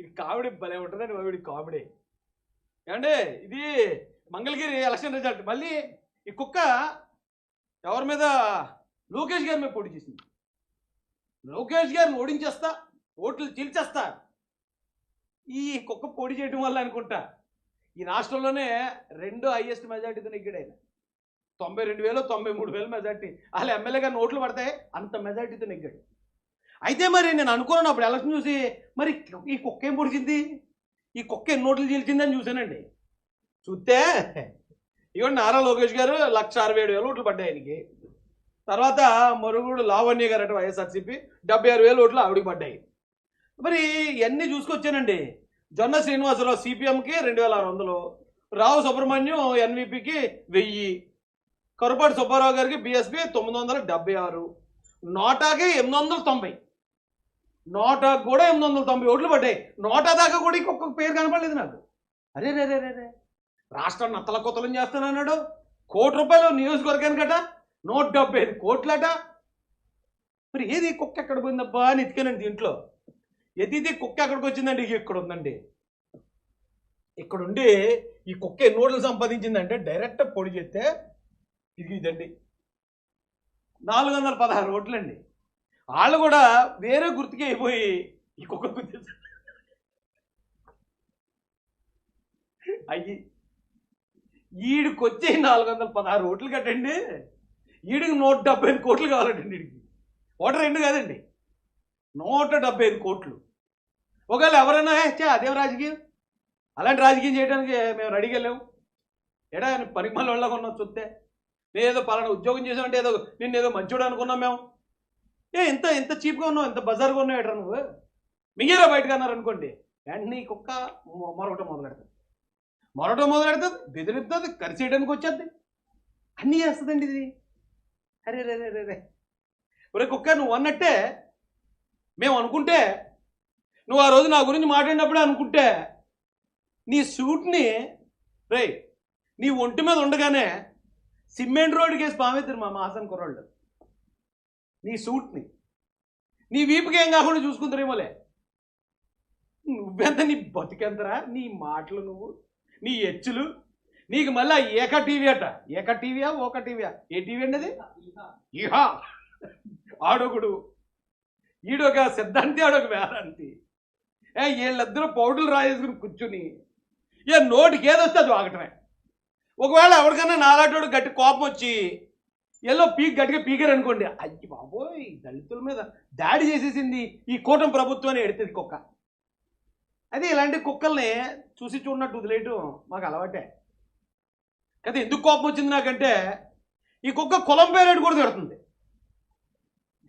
ఇది కామెడీ భలే ఉంటుందండి బాబు ఇది కామెడీ. ఏమండి ఇది మంగళగిరి ఎలక్షన్ రిజల్ట్. మళ్ళీ ఈ కుక్క ఎవరి మీద లోకేష్ గారి మీద పోటీ చేసింది. లోకేష్ గారిని ఓడించేస్తా ఓట్లు చీల్చేస్తా. ఈ కుక్క పోటీ చేయడం వల్ల అనుకుంటా. ఈ రాష్ట్రంలోనే రెండు హైయెస్ట్ మెజార్టీతో నెగ్గాడు తొంభై రెండు వేలు తొంభై మూడు వేలు మెజార్టీ. అలా ఎమ్మెల్యే గారిని ఓట్లు పడతాయి అంత మెజార్టీతో నెగ్గాడు. అయితే మరి నేను అనుకున్నాను అప్పుడు ఎలక్షన్ చూసి మరి ఈ కుక్క ఏం పొడిచింది? ఈ కుక్క ఎన్ని నోట్లు చీల్చిందని చూశానండి. చూస్తే ఇవ్వండి నారా లోకేష్ గారు లక్ష అరవై ఏడు వేలు ఓట్లు పడ్డాయి ఆయనకి. తర్వాత మరుగుడు లావణ్య గారు అంటే వైఎస్ఆర్సీపీ డెబ్బై ఆరు వేలు ఓట్లు ఆవిడికి పడ్డాయి. మరి ఇవన్నీ చూసుకొచ్చానండి. జొన్న శ్రీనివాసరావు సిపిఎంకి రెండు వేల ఆరు వందలు రావు సుబ్రహ్మణ్యం ఎన్విపికి వెయ్యి కరుపాటి సుబ్బారావు గారికి బిఎస్పి తొమ్మిది వందల డెబ్బై ఆరు నోటాకి ఎనిమిది వందల తొంభై. నోట కూడా ఎనిమిది వందల తొంభై ఓట్లు పడ్డాయి. నోటా దాకా కూడా ఇంకొక పేరు కనపడలేదు నాకు. అరే రే రే రే రే. రాష్ట్రాన్ని నత్తల కొత్తలం చేస్తానన్నాడు కోటి రూపాయలు నియోజకవర్గానికట నూట డెబ్బై ఐదు కోట్లట మరి ఏది కుక్క ఎక్కడ పోయిందబ్బా అని ఎతికానండి దీంట్లో. ఎతిది కుక్క ఎక్కడికి వచ్చిందండి? ఇక ఇక్కడ ఉందండి? ఇక్కడ ఉండి ఈ కుక్క ఎన్ని ఓట్లు సంపాదించిందంటే డైరెక్ట్ పొడి చేస్తే ఇది ఇదండి. నాలుగు వందల పదహారు ఓట్లండి. వాళ్ళు కూడా వేరే గుర్తుకి అయిపోయి ఈ కుక్క గుర్తు అయ్యి ఈడికి వచ్చే నాలుగు వందల పదహారు ఓట్లు కట్టండి. ఈడికి నూట డెబ్బై ఐదు కోట్లు కావాలండి ఈడికి. ఓటర్ రెండు కాదండి. నూట డెబ్బై ఐదు కోట్లు. ఒకవేళ ఎవరైనా చే అదేం రాజకీయం? అలాంటి రాజకీయం చేయడానికి మేము రెడీగా వెళ్ళాము ఏడా పనికి మళ్ళీ వాళ్ళగా ఉన్నాం చూస్తే నేను ఏదో పలానా ఉద్యోగం చేసామంటే ఏదో నిన్ను ఏదో మంచోడు అనుకున్నాం మేము. ఏ ఎంత ఎంత చీప్గా ఉన్నావు ఇంత బజార్గా ఉన్నావు ఎట్రా నువ్వు? మిగిలిన బయటకు అన్నారు అనుకోండి. వెంటనే కుక్క మొ- మొదలెడుతుంది. మొదలు మొదలెడుతుంది మొదలు బెదిరిస్తుంది కరిచేయడానికి వచ్చేది అన్నీ చేస్తుందండి ఇది. అరే రే రే రే రే. ఒరే కుక్క నువ్వు అన్నట్టే మేము అనుకుంటే నువ్వు ఆ రోజు నా గురించి మాట్లాడినప్పుడే అనుకుంటే నీ సూట్ని రే నీ ఒంటి మీద ఉండగానే సిమెంట్ రోడ్డుకి వేసి మా మాసం కుర్రాళ్ళు. నీ సూట్ని. నీ వీపుకేం ఏం కాకుండా చూసుకుంటారేమోలే. నువ్వెంత నీ బతికెంతరా? నీ మాటలు నువ్వు నీ ఎచ్చులు. నీకు మళ్ళా ఏక టీవీ అట. ఏక టీవీయా ఒక టీవీయా? ఏ టీవీ అండి అది? ఇహా. ఆడొకడు. ఈడొక సిద్ధాంతి ఆడొక వేదాంతి. ఏ వీళ్ళిద్దరూ పౌడర్లు రాయేసుకుని కూర్చుని ఏ నోటికి ఏదొస్తే అది వాగటమే. ఒకవేళ ఎవరికైనా నాలాటోడు గట్టి కోపం వచ్చి ఎల్లో పీక్ గట్టిగా పీకారు అనుకోండి. అయ్యి బాబోయ్ దళితుల మీద దాడి చేసేసింది ఈ కూటమి ప్రభుత్వం అని ఎడుతుంది కుక్క. అదే ఇలాంటి కుక్కల్ని చూసి చూడనట్టు వదిలేయటం మాకు అలవాటే. కదా ఎందుకు కోపం వచ్చింది నాకంటే? ఈ కుక్క కులం పేరేడు కూడా తిడుతుంది.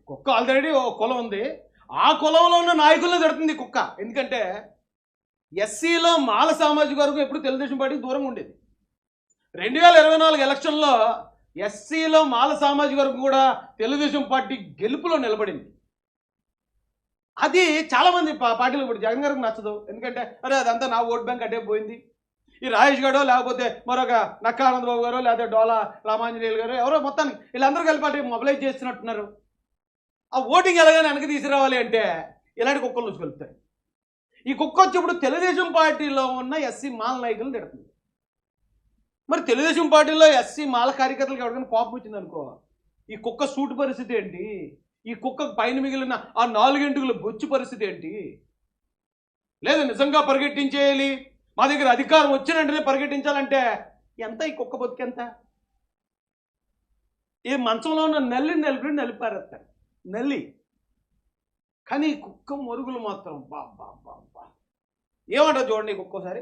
కుక్క ఆల్రెడీ ఒక కులం ఉంది. ఆ కులంలో ఉన్న నాయకులను తిడుతుంది ఈ కుక్క. ఎందుకంటే ఎస్సీలో మాల సామాజిక వర్గం ఎప్పుడు తెలుగుదేశం పార్టీకి దూరంగా ఉండేది. రెండు వేల ఇరవై నాలుగు ఎలక్షన్లో ఎస్సీలో మాల సామాజిక వర్గం కూడా తెలుగుదేశం పార్టీ గెలుపులో నిలబడింది. అది చాలామంది పా- పార్టీలు ఇప్పుడు జగన్ గారికి నచ్చదు. ఎందుకంటే అరే అదంతా నా ఓట్ బ్యాంక్ అటే పోయింది. ఈ రాజేష్ గారో లేకపోతే మరొక నక్కా ఆనందబాబు గారు లేకపోతే డోలా రామాంజనేయులు గారు ఎవరో మొత్తానికి వీళ్ళందరూ కలిపి అంటే మొబిలైజ్ చేస్తున్నట్టున్నారు. ఆ ఓటింగ్ ఎలాగైనా వెనక్కి తీసుకురావాలి అంటే ఇలాంటి కుక్కలు నుంచి కలుపుతాయి ఈ కుక్క వచ్చేప్పుడు తెలుగుదేశం పార్టీలో ఉన్న ఎస్సీ మాల నాయకులను తిడుతుంది. మరి తెలుగుదేశం పార్టీలో ఎస్సీ మాల కార్యకర్తలకు ఎవరికైనా కోపం వచ్చింది అనుకో. ఈ కుక్క సూటు పరిస్థితి ఏంటి? ఈ కుక్క పైన మిగిలిన ఆ నాలుగింటికుల బొచ్చు పరిస్థితి ఏంటి? లేదు నిజంగా పరిగెట్టించేయాలి? మా దగ్గర అధికారం వచ్చిన వెంటనే పరిగెట్టించాలంటే ఎంత? ఈ కుక్క బతికెంత ఈ మంచంలో ఉన్న నల్లి నలిపి నలిపారేస్తారు నల్లి. కానీ ఈ కుక్క మరుగులు మాత్రం బా బా బా బా. ఏమంటావు చూడండి ఒక్కోసారి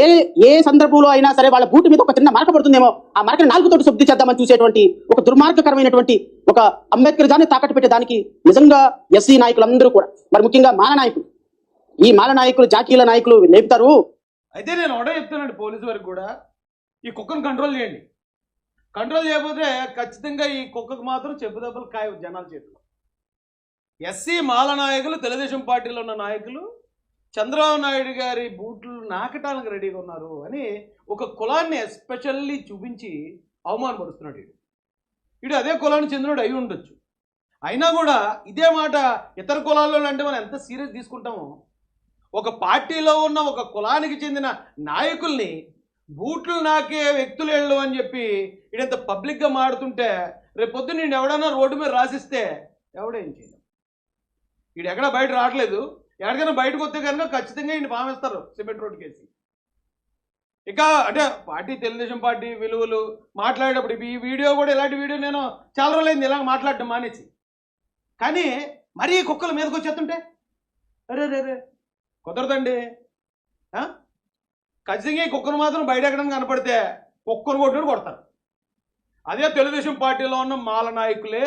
ఏ ఏ సందర్భంలో అయినా సరే వాళ్ళ బూటు మీద ఒక చిన్న మరక పడుతుందేమో ఆ మరకని నాలుగుతోటి శుద్ధి చేద్దామని చూసేటువంటి ఒక దుర్మార్గకరమైనటువంటి ఒక అంబేద్కర్ జాన్ని తాకట్టు పెట్టేదానికి నిజంగా ఎస్సీ నాయకులందరూ కూడా మరి ముఖ్యంగా మాల నాయకులు. ఈ మాల నాయకులు జాతీయుల నాయకులు లేపుతారు. అయితే నేను ఒకటే చెప్తానండి పోలీసు వారికి కూడా. ఈ కుక్కను కంట్రోల్ చేయండి. కంట్రోల్ చేయకపోతే ఖచ్చితంగా ఈ కుక్కకు మాత్రం చెప్పు దెబ్బలు కాయ జనాల చేతిలో. ఎస్సీ మాల నాయకులు తెలుగుదేశం పార్టీలో ఉన్న నాయకులు చంద్రబాబు నాయుడు గారి బూట్లు నాకటానికి రెడీగా ఉన్నారు అని ఒక కులాన్ని ఎస్పెషల్లీ చూపించి అవమానపరుస్తున్నాడు ఇడు ఇడు అదే కులానికి చంద్రుడు అయి ఉండొచ్చు. అయినా కూడా ఇదే మాట ఇతర కులాల్లో అంటే మనం ఎంత సీరియస్ తీసుకుంటామో ఒక పార్టీలో ఉన్న ఒక కులానికి చెందిన నాయకుల్ని బూట్లు నాకే వ్యక్తులు వెళ్ళు అని చెప్పి ఇడంత పబ్లిక్గా మాడుతుంటే రేపు పొద్దున్న నేను ఎవడన్నా రోడ్డు మీద రాసిస్తే ఎవడేం చేయలేం? ఇడు ఎక్కడ బయట రావట్లేదు. ఎక్కడికైనా బయటకు వస్తే కనుక ఖచ్చితంగా ఈయన భావిస్తారు సిమెంట్ రోడ్ కేసి. ఇక అంటే పార్టీ తెలుగుదేశం పార్టీ విలువలు మాట్లాడేటప్పుడు ఈ వీడియో కూడా ఇలాంటి వీడియో నేను చాలా రోజులైంది ఇలాగ మాట్లాడటం మానేసి. కానీ మరీ కుక్కల మీదకి వచ్చేస్తుంటే అరే రే రే కుదరదండి. ఖచ్చితంగా ఈ కుక్కను మాత్రం బయట ఎక్కడం కనపడితే కుక్కను కొట్టినట్టు కొడతారు. అదే తెలుగుదేశం పార్టీలో ఉన్న మాల నాయకులే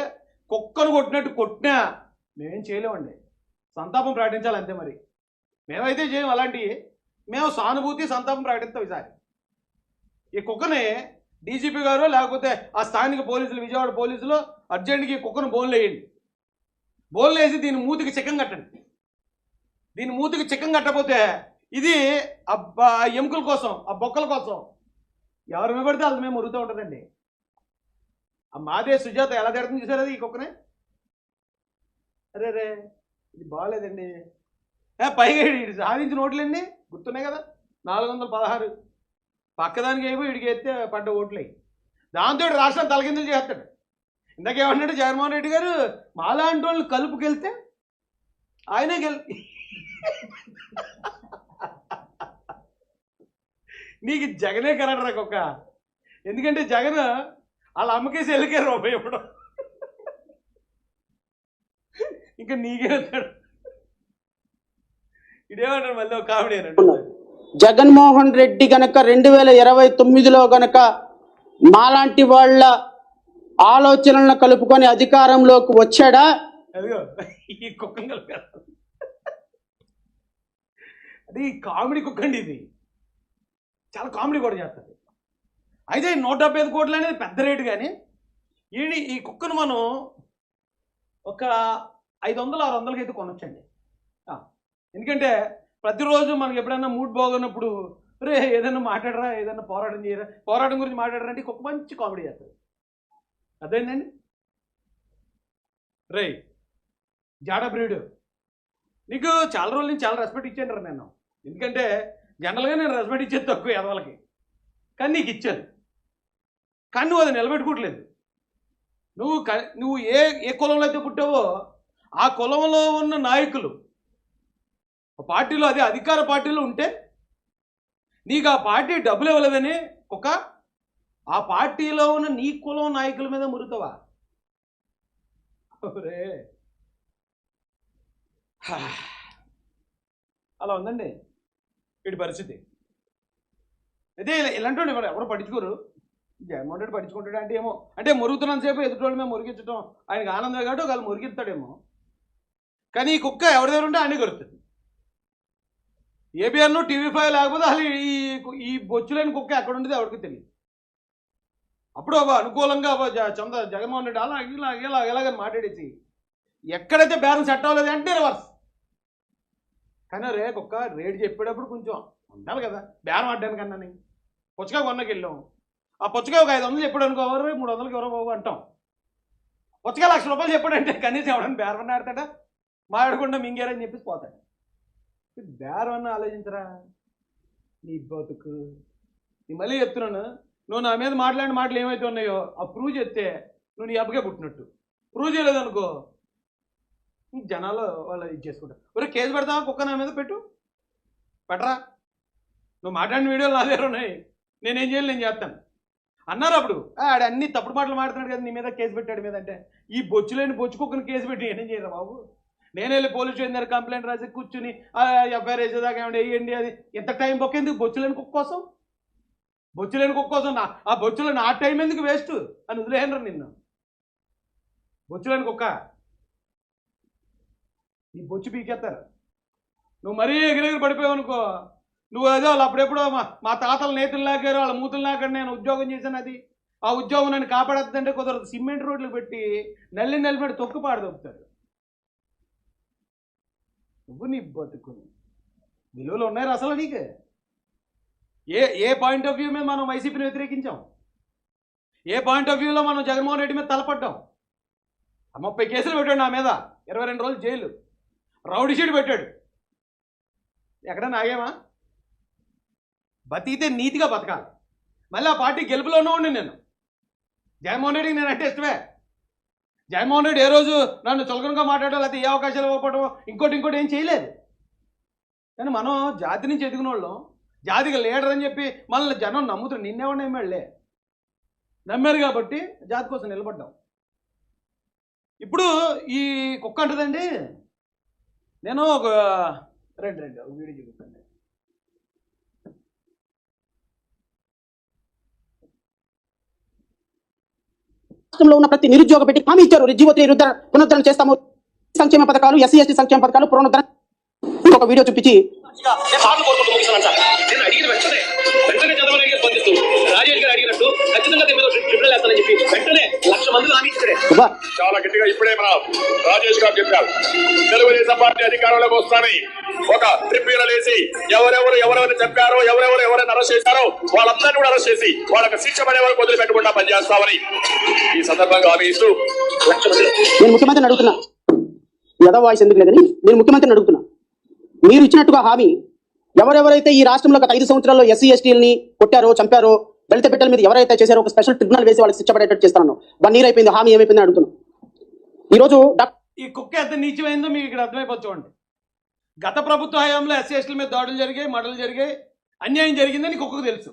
కుక్కను కొట్టినట్టు కొట్టినా మేమేం చేయలేమండి. సంతాపం ప్రకటించాలి అంతే మరి. మేమైతే చేయం అలాంటివి మేము సానుభూతి సంతాపం ప్రకటిస్తాం ఈసారి. ఈ కుక్కని డీజీపీ గారు లేకపోతే ఆ స్థానిక పోలీసులు విజయవాడ పోలీసులు అర్జెంట్కి ఈ కుక్కను బోన్లు వేయండి. బోన్లు వేసి దీని మూతికి చిక్కం కట్టండి. దీని మూతికి చిక్కం కట్టకపోతే ఇది ఆ ఎముకల కోసం ఆ బొక్కల కోసం ఎవరు మీద పడితే మేము మురుగుతూ ఉంటుందండి. ఆ మాదే సుజాత ఎలా తిడుతుంది చూసారు అది ఈ కుక్కనే? అరే రే ఇది బాగాలేదండి. ఏ పైగా ఇది సాధించిన ఓట్లండి గుర్తున్నాయి కదా? నాలుగు వందల పదహారు. పక్కదానికి అయిపోయి ఇడికి ఎత్తే పడ్డ ఓట్లు. దాంతో రాష్ట్రం తలకిందులు చేస్తాడు. ఇందాకేమన్నాడు జగన్మోహన్ రెడ్డి గారు మాలాంటి వాళ్ళు కలుపుకెళ్తే ఆయనే గెలి నీకు జగనే కరెక్ట్ కుక్క? ఎందుకంటే జగన్ వాళ్ళ అమ్మకేసి వెళ్ళికారు రూపాయి ఇప్పుడు ఇంకా నీకే ఇదేమంటారు మళ్ళీ ఒక కామెడీ జగన్మోహన్ రెడ్డి గనక రెండు వేల ఇరవై తొమ్మిదిలో గనక మాలాంటి వాళ్ళ ఆలోచనలను కలుపుకొని అధికారంలోకి వచ్చాడా? ఈ కుక్కను కలిపారు అది కామెడీ కుక్క అండి ఇది. చాలా కామెడీ కూడా చేస్తుంది. అయితే నూట డెబ్బై ఐదు కోట్లు అనేది పెద్ద రేటు కానీ ఈ ఈ కుక్కను మనం ఒక ఐదు వందలు ఆరు వందలకి అయితే కొనొచ్చండి. ఎందుకంటే ప్రతిరోజు మనకి ఎప్పుడైనా మూడ్ బాగున్నప్పుడు రే ఏదైనా మాట్లాడరా ఏదైనా పోరాటం చేయరా పోరాటం గురించి మాట్లాడరా అంటే ఒక మంచి కామెడీ చేస్తుంది అదేంటండి? రే జాడ బ్రీడు నీకు చాలా రోజుల నుంచి చాలా రెస్పెక్ట్ ఇచ్చాను నేను. ఎందుకంటే జనరల్గా నేను రెస్పెక్ట్ ఇచ్చేది తక్కువ ఎదవలకి కానీ నీకు ఇచ్చాను. కానీ నువ్వు అది నిలబెట్టుకోవట్లేదు. నువ్వు క- నువ్వు ఏ ఏ కులంలో అయితే పుట్టావో ఆ కులంలో ఉన్న నాయకులు పార్టీలో అదే అధికార పార్టీలో ఉంటే నీకు ఆ పార్టీ డబ్బులు ఇవ్వలేదని ఒక ఆ పార్టీలో ఉన్న నీ కులం నాయకుల మీద మురుతవా? అలా ఉందండి వీటి పరిస్థితి. అయితే ఇలాంటి వాళ్ళు ఎవరు పట్టించుకోరు? జగన్మోహన్ రెడ్డి పట్టించుకుంటాడు అంటే ఏమో అంటే మురుగుతున్నంతసేపు ఎదుటి వాళ్ళ మీద మురిగించడం ఆయనకి ఆనందమే కాబట్టి వాళ్ళు మురిగిస్తాడేమో కానీ ఈ కుక్క ఎవరి దగ్గర ఉంటే అన్ని కొడుతుంది ఏబిఎన్ టీవీ ఫైవ్ లేకపోతే అసలు ఈ ఈ బొచ్చులేని కుక్క ఎక్కడ ఉండేది ఎవరికి తెలియదు. అప్పుడు ఒక అనుకూలంగా చంద జ- జగన్మోహన్ రెడ్డి అలా ఇలా ఇలా ఇలాగని మాట్లాడేసి ఎక్కడైతే బేరం సెట్ అవ్వలేదు అంటే రివర్స్ కానీ రే కుక్క రేటు చెప్పేటప్పుడు కొంచెం ఉండాలి కదా. బేరం ఆడడానికన్నా నేను. పుచ్చకాయ కొన్నకి వెళ్ళాం. ఆ పుచ్చకాయ ఒక ఐదు వందలు చెప్పాడు అనుకో మూడు వందలకి ఎవరో బాబు అంటాం. పుచ్చకాయ లక్ష రూపాయలు చెప్పాడంటే కనీసం ఎవడని బేరం ఆడతాడా? మాట్లాడకుండా మింగారని చెప్పేసి పోతాడు. బేరమన్నా ఆలోచించరా? నీ బతుకు. నీ మళ్ళీ చెప్తున్నాను నువ్వు నా మీద మాట్లాడిన మాటలు ఏమైతే ఉన్నాయో ఆ ప్రూవ్ చేస్తే నువ్వు నీ అబ్బకే పుట్టినట్టు. ప్రూవ్ చేయలేదనుకో జనాలు వాళ్ళు ఇది చేసుకుంటారు. ఒరే కేసు పెడతావా? కుక్క నా మీద పెట్టు. పెట్టరా? నువ్వు మాట్లాడిన వీడియోలు నా దగ్గర ఉన్నాయి. నేనేం చేయాలి? నేను చేస్తాను. అన్నారు అప్పుడు ఆడ అన్ని తప్పుడు మాటలు మాడుతున్నాడు కదా నీ మీద కేసు పెట్టాడు మీద అంటే ఈ బొచ్చు లేని బొచ్చు కుక్కను కేసు పెట్టి నేనేం చేయరా బాబు? నేను వెళ్ళి పోలీస్ స్టేషన్ దగ్గర కంప్లైంట్ రాసి కూర్చుని ఎఫ్ఐఆర్ వేసేదాకా ఏమంటే వేయండి అది? ఎంత టైం బొక్క ఎందుకు? బొచ్చు లేని కుక్క కోసం? బొచ్చు లేని కుక్క కోసం నా ఆ బొచ్చులో నా టైం ఎందుకు వేస్ట్? అని వదిలేయనరు నిన్ను. బొచ్చులేని కుక్క. నీ బొచ్చు పీకేస్తారు నువ్వు మరీ ఎగిరెగిరి పడిపోయావు అనుకో. నువ్వు అదే వాళ్ళు అప్పుడెప్పుడో మా మా తాతల నేతలు లాగారు వాళ్ళ మూతులు లాగారు నేను ఉద్యోగం చేశాను అది. ఆ ఉద్యోగం నన్ను కాపాడద్దంటే కుదరదు. సిమెంట్ రోడ్లు పెట్టి నల్లి నల్లిపెట్టి తొక్కు పాడదొక్కుతారు నువ్వు నీ బతుకుని. విలువలు ఉన్నాయి అసలు నీకు? ఏ ఏ పాయింట్ ఆఫ్ వ్యూ మీద మనం వైసీపీని వ్యతిరేకించాం? ఏ పాయింట్ ఆఫ్ వ్యూలో మనం జగన్మోహన్ రెడ్డి మీద తలపడ్డాం? ఆ ముప్పై కేసులు పెట్టాడు నా మీద. ఇరవై రెండు రోజులు జైలు. రౌడీ షీట్ పెట్టాడు. ఎక్కడైనా ఆగేమా బతికితే నీతిగా బతకాలి. మళ్ళీ ఆ పార్టీ గెలుపులోనే ఉండి నేను. జగన్మోహన్ రెడ్డికి నేను అంటే ఇష్టమే. జగన్మోహన్ రెడ్డి ఏ రోజు నన్ను చులకనగా మాట్లాడడం లేకపోతే ఏ అవకాశాలు ఇవ్వకపోవడం ఇంకోటి ఇంకోటి ఏం చేయలేదు. కానీ మనం జాతి నుంచి ఎదిగిన వాళ్ళం. జాతికి లీడర్ అని చెప్పి మనల్ని జనం నమ్ముతారు నిన్నేవాడిని ఎమ్మెళ్ళే నమ్మారు కాబట్టి జాతి కోసం నిలబడ్డాం. ఇప్పుడు ఈ కుక్క అంటుందండి. నేను ఒక రెండు రెండు ఒక వీడియో చూపిస్తాను. రాష్ట్రంలో ఉన్న ప్రతి నిరుద్యోగ పెట్టి హామీ ఇచ్చారు. జీవోత్రి రుద్ర పునరుద్ధరణ చేస్తాము. సంక్షేమ పథకాలు ఎస్సీ ఎస్టీ సంక్షేమ పథకాలు పునరుద్ధరణ. ఒక వీడియో చూపించి నేను అడిగిన వెంటనే వెంటనే చంద్రబాబు స్పందిస్తూ రాజేష్ గారు అడిగినట్టు ఖచ్చితంగా దీని మీద ట్రిబ్యునల్ వేస్తానని చెప్పి వెంటనే లక్ష మంది హామీ ఇచ్చాడే అబ్బా, చాలా గట్టిగా ఇప్పుడే మన రాజేష్ గారు చెప్పారు. తెలుగుదేశం పార్టీ అధికారంలోకి వస్తానని. ఒక ట్రిబ్యునల్ వేసి ఎవరెవరు ఎవరెవరు చెప్పారో ఎవరెవరు ఎవరైనా అరెస్ట్ చేశారో వాళ్ళందరినీ కూడా అరెస్ట్ చేసి వాళ్ళకి శిక్ష పడే వరకు వదిలిపెట్టకుండా పనిచేస్తామని ఈ సందర్భంగా హామీ ఇస్తూ నేను ముఖ్యమంత్రిని అడుగుతున్నా. యథా వాయిస్ ఎందుకు లేదని నేను ముఖ్యమంత్రిని అడుగుతున్నా. మీరు ఇచ్చినట్టుగా హామీ ఎవరెవరైతే ఈ రాష్ట్రంలో గత ఐదు సంవత్సరాల్లో ఎస్సీ ఎస్టీలని కొట్టారో చంపారో దళిత బిడ్డల మీద ఎవరైతే చేశారో ఒక స్పెషల్ ట్రిబ్యునల్ వేసి వాళ్ళకి శిక్ష పడేటట్టు చేస్తాను వన్ ఇయర్ అయిపోయింది హామీ ఏమైపోయింది అడుగుతున్నాను ఈరోజు ఈ కుక్క ఎంత నీచమైందో మీకు ఇక్కడ అర్థమైపోతు చూడండి. గత ప్రభుత్వ హయాంలో ఎస్సీఎస్టీల మీద దాడులు జరిగాయి మడలు జరిగాయి అన్యాయం జరిగిందని కుక్కకు తెలుసు.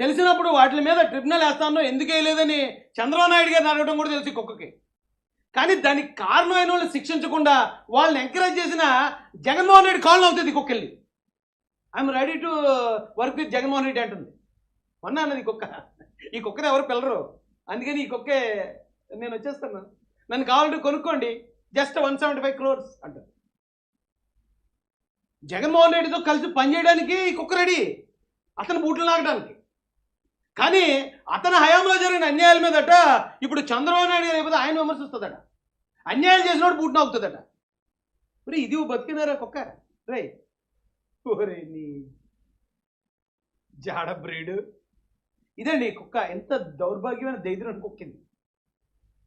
తెలిసినప్పుడు వాటి మీద ట్రిబ్యునల్ వేస్తానో ఎందుకు వేయలేదని చంద్రబాబు నాయుడు గారిని అడగడం కూడా తెలుసు కుక్కకి. కానీ దానికి కారణమైన వాళ్ళు శిక్షించకుండా వాళ్ళని ఎంకరేజ్ చేసిన జగన్మోహన్ రెడ్డి కాలం అవుతుంది కుక్కెళ్ళి I'm ready to work with Jaganmohan Reddy అంటుంది. మొన్న అన్నది ఈ కుక్క. ఈ కుక్కని ఎవరు పిల్లరు అందుకని ఈ కుక్కే నేను వచ్చేస్తాను. నన్ను కావాలంటే కొనుక్కోండి. Just one seventy five crores అంటారు. జగన్మోహన్ రెడ్డితో కలిసి పనిచేయడానికి ఈ కుక్క రెడీ. అతను బూట్లు నాగడానికి కానీ అతని హయాంలో జరిగిన అన్యాయాల మీదట ఇప్పుడు చంద్రబాబు నాయుడు గారు అయిపోతే ఆయన విమర్శిస్తుందట అన్యాయం చేసినోడు బూట్ నాగుతుందట మరి ఇది బతికినారా కుక్క? రే ఓరే నీ జాడ బ్రీడ్. ఇదండి ఈ కుక్క ఎంత దౌర్భాగ్యమైన దైద్యం కుక్కింది.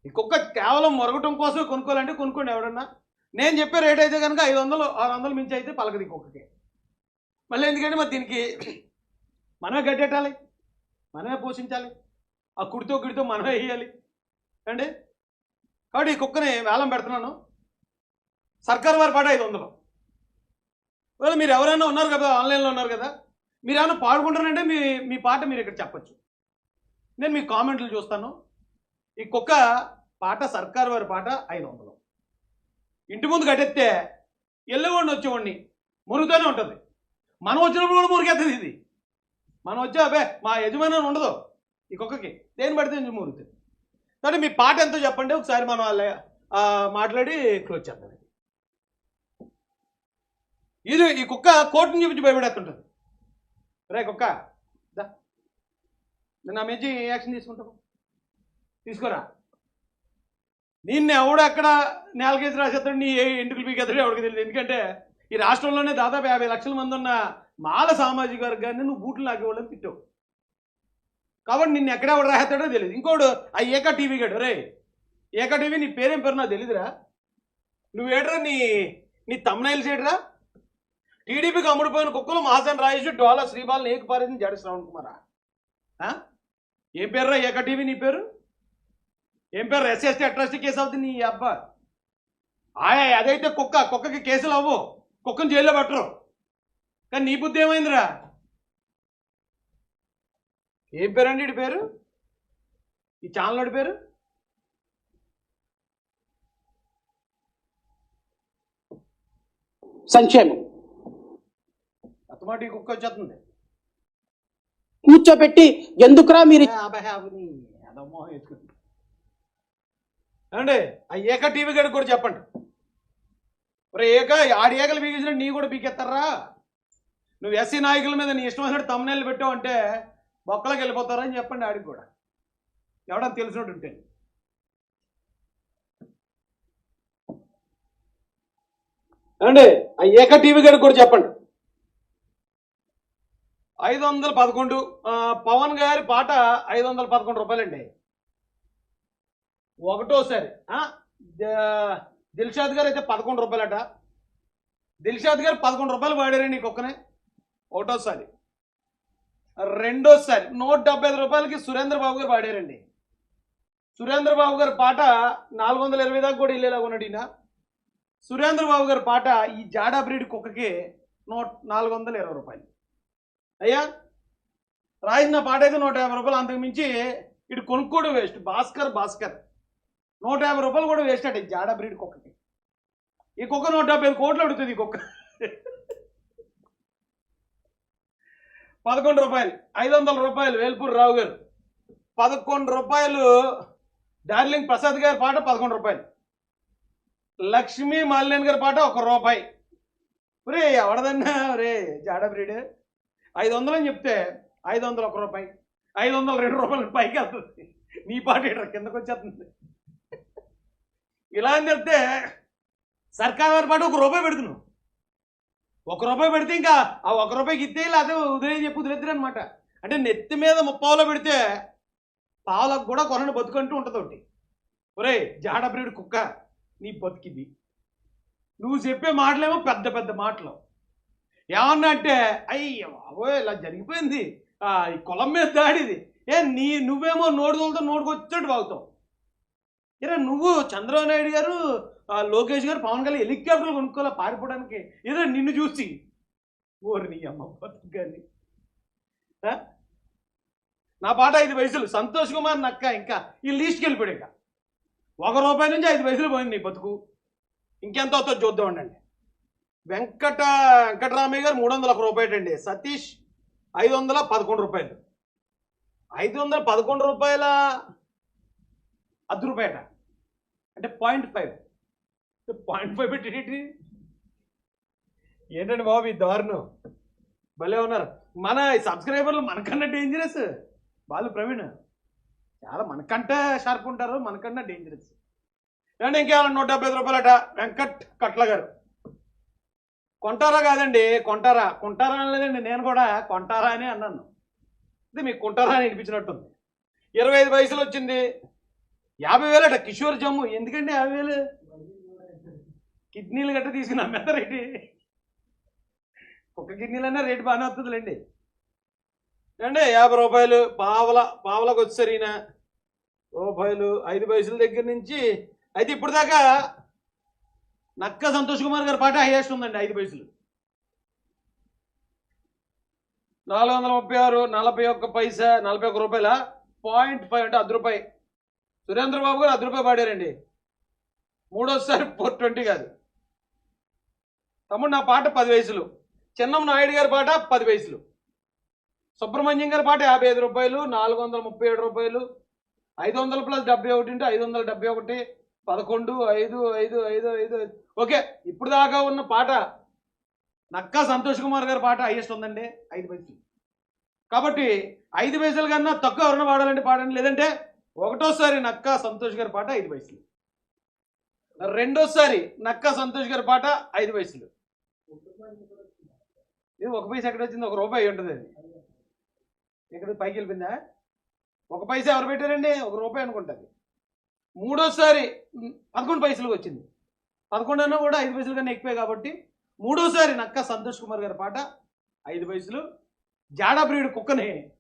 ఈ కుక్క కేవలం మొరగటం కోసమే కొనుక్కోవాలంటే కొనుక్కోండి ఎవడన్నా నేను చెప్పే రేట్ అయితే కనుక ఐదు వందలు ఆరు వందలు మించి అయితే పలకది కుక్కకి. మళ్ళీ ఎందుకంటే మరి దీనికి మనమే గడ్డెట్టాలి మనమే పోషించాలి ఆ కుడితో గుడితో మనమే వేయాలి. అండి కాబట్టి ఈ కుక్కని వేలం పెడుతున్నాను. సర్కార్ వారి పాట ఐదు వందలు. ఒకవేళ మీరు ఎవరైనా ఉన్నారు కదా ఆన్లైన్లో ఉన్నారు కదా మీరు ఏమైనా పాడుకుంటారంటే మీ మీ పాట మీరు ఇక్కడ చెప్పచ్చు. నేను మీ కామెంట్లు చూస్తాను. ఈ కుక్క పాట సర్కార్ వారి పాట ఐదు వందలు. ఇంటి ముందు కట్టెత్తే ఎల్లవాడిని వచ్చేవాడిని మురుగుతూనే ఉంటుంది. మనం వచ్చినప్పుడు కూడా మురిగేస్తుంది ఇది. మనం వచ్చే అబ్బే మా యజమాని అని ఉండదు ఈ కుక్కకి. దేని పడితే మురుగుతుంది కానీ మీ పాట ఎంతో చెప్పండి. ఒకసారి మనం వాళ్ళ మాట్లాడి క్లోజ్ చేద్దాం. ఇది ఈ కుక్క కోర్టుని చూపించి భయపడేస్తుంటుంది. రే కుక్క. దా. నేను నా మెజ్జి యాక్షన్ తీసుకుంటావు? తీసుకోరా. నిన్ను ఎవడు నేలకేసి రాసేస్తాడు నీ ఏ ఎంటుకలు పీకేస్తాడు ఎవడికి తెలియదు ఎందుకంటే ఈ రాష్ట్రంలోనే దాదాపు యాభై లక్షల మంది ఉన్న మాల సామాజిక వర్గాన్ని నువ్వు బూట్లు లాగేవాళ్ళని తిట్టావు. కాబట్టి నిన్ను ఎక్కడ ఎవడు రాసేస్తాడో తెలియదు ఇంకోడు ఆ ఏకా టీవీ గడు. రే ఏకా టీవీ నీ పేరేం పేరు నాకు తెలియదురా నువ్వేట్రా నీ నీ తమ్నైల్స్ ఏట్రా? టీడీపీకి అమ్ముడుపోయిన కుక్కలు మహాజన్ రాజేష్ డోలా శ్రీబాల్ ఏకపారేసింది జడ శ్రవణ్ కుమార్? ఆ? ఏం పేరురా ఏక టీవీ నీ పేరు? ఏం పేరు ఎస్ఎస్టీ అట్రాసిటీ కేసు అవుతుంది నీ అబ్బా? ఆయా అదైతే కుక్క కుక్కకి కేసులు అవ్వు. కుక్కని జైల్లో పెట్టరు. కానీ నీ బుద్ధి ఏమైందిరా? ఏం పేరండి ఇడి పేరు? ఈ ఛానల్ పేరు? సంక్షేమం. ఈ కుక్క వచ్చేస్తుంది. కూర్చోబెట్టి ఎందుకురా మీరు అండి ఆ ఏక టీవీ గడికి కూడా చెప్పండి. మరి ఏక ఆడి ఏకలు బీగించిన నీ కూడా బీకెత్తారా నువ్వు ఎస్సీ నాయకుల మీద నీ ఇష్టం వచ్చినట్టు తమ్ముళ్ళు పెట్టావు అంటే బొక్కలకు వెళ్ళిపోతారా అని చెప్పండి ఆడికి కూడా. ఎవడని తెలిసినట్టు ఉంటే. అండి ఆ ఏక టీవీ గడికి కూడా చెప్పండి. ఐదు వందల పదకొండు పవన్ గారి పాట ఐదు వందల పదకొండు రూపాయలండి. ఒకటోసారి దిల్షాద్ గారు అయితే పదకొండు రూపాయలట. దిల్షాద్ గారు పదకొండు రూపాయలు పాడారండి ఈ ఒకటోసారి. రెండోసారి నూట డెబ్బై ఐదు రూపాయలకి సురేంద్ర బాబు గారు వాడారండి. సురేంద్ర బాబు గారి పాట నాలుగు వందల ఇరవై దాకా కూడా వెళ్ళేలాగా ఉన్నాడు ఈయన. సురేంద్ర బాబు గారి పాట ఈ జాడా బ్రీడ్ కుక్కకి నూట నాలుగు వందల ఇరవై రూపాయలు. అయ్యా రాసిన పాట అయితే నూట యాభై రూపాయలు అంతకు మించి ఇటు కొనుక్కోడు వేస్ట్. భాస్కర్ భాస్కర్. నూట యాభై రూపాయలు కూడా వేస్ట్ అట జాడ బ్రీడ్ కుక్కకి. ఈ కుక్క నూట డెబ్బై ఐదు కోట్లు అడుగుతుంది ఈ కుక్క. పదకొండు రూపాయలు ఐదు వందల రూపాయలు వేల్పూర్ రావు గారు. పదకొండు రూపాయలు డార్లింగ్ ప్రసాద్ గారి పాట పదకొండు రూపాయలు. లక్ష్మీ మాలినేని గారి పాట ఒక రూపాయి. రే ఎవడదన్నా రే జాడ బ్రీడ్. ఐదు వందలు అని చెప్తే ఐదు వందలు ఒక రూపాయి ఐదు వందలు రెండు రూపాయలు పైకి వెళ్తుంది. నీ పాట ఇక్కడ కిందకు వచ్చేస్తుంది. ఇలా అని చెప్తే సర్కార్ వారి పాటు ఒక రూపాయి పెడుతున్నావు ఒక రూపాయి పెడితే ఇంకా ఆ ఒక రూపాయికి ఇద్దే అదే ఉదయం చెప్పి వదిలేద్దరు అనమాట అంటే నెత్తి మీద ముప్పావులో పెడితే పావులకు కూడా కొనని బతుకంటూ ఉంటుంది ఒకటి. ఒరే జాడ బ్రీడ్ కుక్క నీ బతికిది. నువ్వు చెప్పే మాటలేమో పెద్ద పెద్ద మాటలు. ఏమన్నా అంటే అయ్య బాబోయ్ ఇలా జరిగిపోయింది. ఆ, ఈ కులం మీద దాడిది. ఏ నీ నువ్వేమో నోడుదలతో నోడుకొచ్చాడు బాగుతావు ఇరా నువ్వు చంద్రబాబు నాయుడు గారు లోకేష్ గారు పవన్ కళ్యాణ్ హెలికాప్టర్లు కొనుక్కోలే పారిపోవడానికి? ఏదో నిన్ను చూసి. ఓరి నీ అమ్మ బతుకు నా పాట ఐదు పైసలు. సంతోష్ కుమార్ నక్క ఇంకా ఈ లీస్ట్కి వెళ్ళిపోయాడు ఇంకా. ఒక రూపాయి నుంచి ఐదు పైసలు పోయింది నీ బతుకు. ఇంకెంత అవుతుందో చూద్దాం అండి వెంకట వెంకటరామయ్య గారు మూడు వందల ఒక రూపాయలు అండి సతీష్ ఐదు వందల పదకొండు రూపాయలు. ఐదు వందల పదకొండు రూపాయల అర్ధ రూపాయట అంటే పాయింట్ ఫైవ్. పాయింట్ ఫైవ్ పెట్టి ఏంటండి బాబు ఈ దారుణం? భలే ఉన్నారు. మన సబ్స్క్రైబర్లు మనకన్నా డేంజరస్ వాళ్ళు ప్రవీణ్ చాలా మనకంటే షార్ప్ ఉంటారు మనకన్నా డేంజరస్ ఏమంటే ఇంకేమన్నా నూట డెబ్బై ఐదు రూపాయలట? వెంకట్ కట్ల గారు. కొంటారా కాదండి కొంటారా? కొంటారా అనలేదండి నేను కూడా కొంటారా అని అన్నాను. ఇది మీకు కొంటారా అని వినిపించినట్టుంది ఇరవై ఐదు వయసులు వచ్చింది. యాభై వేలట కిషోర్ జమ్ము. ఎందుకండి యాభై వేలు? కిడ్నీలు గట్ట తీసుకుని అమ్మేస్తారేంటి ఒక కిడ్నీలన్నా రేటు బాగానే వస్తుందిలేండి. అంటే యాభై రూపాయలు పావల పావలకు వచ్చారు రూపాయలు ఐదు పైసల దగ్గర నుంచి అయితే ఇప్పుడు దాకా నక్క సంతోష్ కుమార్ గారి పాట హైయెస్ట్ ఉందండి ఐదు పైసలు. నాలుగు వందల ముప్పై ఆరు నలభై ఒక్క పైసా నలభై ఒక్క రూపాయల? పాయింట్ ఫైవ్ అంటే అర్ధ రూపాయి. సురేంద్రబాబు గారు అర్ధ రూపాయి పాడారండి. మూడోసారి ఫోర్ ట్వంటీ కాదు. తమ్ముడు నా పాట పది వయసులు చిన్నం నాయుడు గారి పాట పది వయసులు సుబ్రహ్మణ్యం గారి పాట యాభై ఐదు రూపాయలు నాలుగు వందల ముప్పై ఏడు రూపాయలు. ఐదు వందల ప్లస్ డెబ్బై ఒకటి అంటే ఐదు వందల డెబ్బై ఒకటి. పదకొండు ఐదు ఐదు ఐదు ఐదు ఓకే ఇప్పుడు దాకా ఉన్న పాట నక్కా సంతోష్ కుమార్ గారి పాట హైయెస్ట్ ఉందండి. ఐదు పైసలు. కాబట్టి ఐదు పైసలు కన్నా తక్కువ ఎవరైనా పాడాలంటే పాడండి. లేదంటే ఒకటోసారి నక్కా సంతోష్ గారి పాట ఐదు పైసలు. రెండోసారి నక్కా సంతోష్ గారి పాట ఐదు పైసలు. ఇది ఒక పైసా ఎక్కడ వచ్చింది? ఒక రూపాయి ఉంటుంది అది. ఇక్కడ పైకి వెళ్ళిపోయిందా? ఒక పైసా ఎవరు పెట్టారండి? ఒక రూపాయి అనుకుంటుంది. మూడోసారి పదకొండు పైసలకు వచ్చింది. పదకొండు అన్నా కూడా ఐదు పైసలు కన్నా ఎక్కువే కాబట్టి మూడోసారి నక్క సంతోష్ కుమార్ గారి పాట ఐదు పైసలు. జాడా బ్రీడ్ కుక్కనే.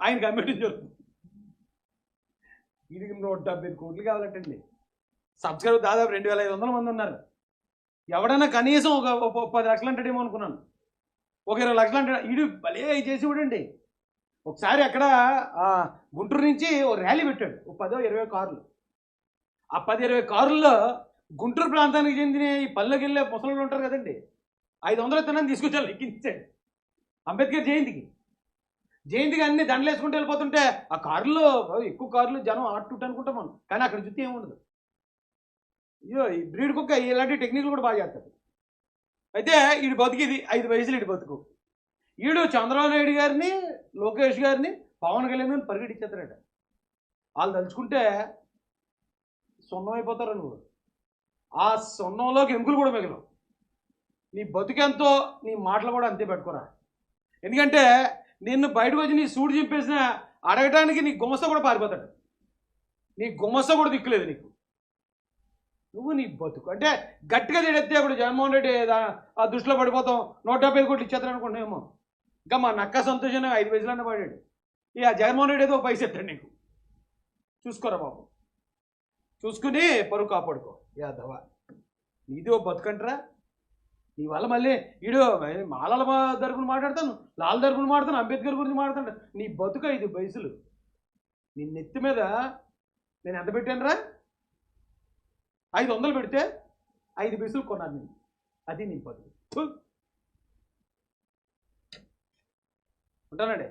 ఆయనకి అమ్మేయడం జరుగుతుంది. ఇది నూట డెబ్బై కోట్లు కావాలంటండి. సబ్స్క్రైబ్ దాదాపు రెండు వేల ఐదు వందల మంది ఉన్నారు. ఎవడన్నా కనీసం ఒక పది లక్షలు అంటాడేమో అనుకున్నాను. ఒక ఇరవై లక్షలు అంటాడు. ఇడు భలే చేసి చూడండి. ఒకసారి అక్కడ గుంటూరు నుంచి ఓ ర్యాలీ పెట్టాడు. ఒక పదో ఇరవై కార్లు. ఆ పది ఇరవై కారుల్లో గుంటూరు ప్రాంతానికి చెందిన ఈ పల్లెకి వెళ్ళే ముసలు ఉంటారు కదండి. ఐదు వందలు తినని తీసుకొచ్చారు లెక్కించాడు అంబేద్కర్ జయంతికి. జయంతికి అన్ని దండలు వేసుకుంటూ వెళ్ళిపోతుంటే ఆ కారులో ఎక్కువ కార్లు జనం ఆడుతుంటే అనుకుంటాం మనం. కానీ అక్కడ చూస్తే ఏముండదు అయ్యో ఈ బ్రీడ్ కుక్క ఇలాంటి టెక్నిక్లు కూడా బాగా చేస్తారు అయితే ఈడు బతికిది ఐదు వయసులు ఈడు బతుకు. ఈడు చంద్రబాబు నాయుడు గారిని లోకేష్ గారిని పవన్ కళ్యాణ్ గారిని పరిగెట్టించేస్తారట వాళ్ళు తలుచుకుంటే సున్నం అయిపోతారు నువ్వు. ఆ సున్నంలోకి ఎముకలు కూడా మిగలవు. నీ బతుకెంతో నీ మాటలు కూడా అంతే పెట్టుకోరా. ఎందుకంటే నిన్ను బయటకు వచ్చి నీ సూడు చింపేసిన అడగటానికి నీ గుమస కూడా పారిపోతాడు. నీ గుమస కూడా దిక్కులేదు నీకు. నువ్వు నీ బతుకు. అంటే గట్టిగా తిడెత్తే అప్పుడు జగన్మోహన్ రెడ్డి ఆ దృష్టిలో పడిపోతాం నూట డెబ్బై కోట్లు ఇచ్చేస్తాను అనుకుంటున్నామో ఇంకా మా నక్క సంతోషంగా ఐదు పైసలన్నా పడాడు. ఇక జగన్మోహన్ రెడ్డి ఏదో ఒక పైస నీకు. చూసుకోరా బాబు. చూసుకుని పరువు కాపాడుకో. యాదవ నీది ఓ బతుకంటరా. నీ వల్ల మళ్ళీ ఈడు మాలల తరపున మాట్లాడతాను లాల్ తరపున మాట్లాడతాను అంబేద్కర్ గురించి మాట్లాడతాను నీ బతుక ఐదు పైసలు. నీ నెత్తి మీద నేను ఎంత పెట్టానురా? ఐదు వందలు పెడితే ఐదు పైసలు కొన్నాను నేను. అది నీ బతుకు. ఉంటానండి.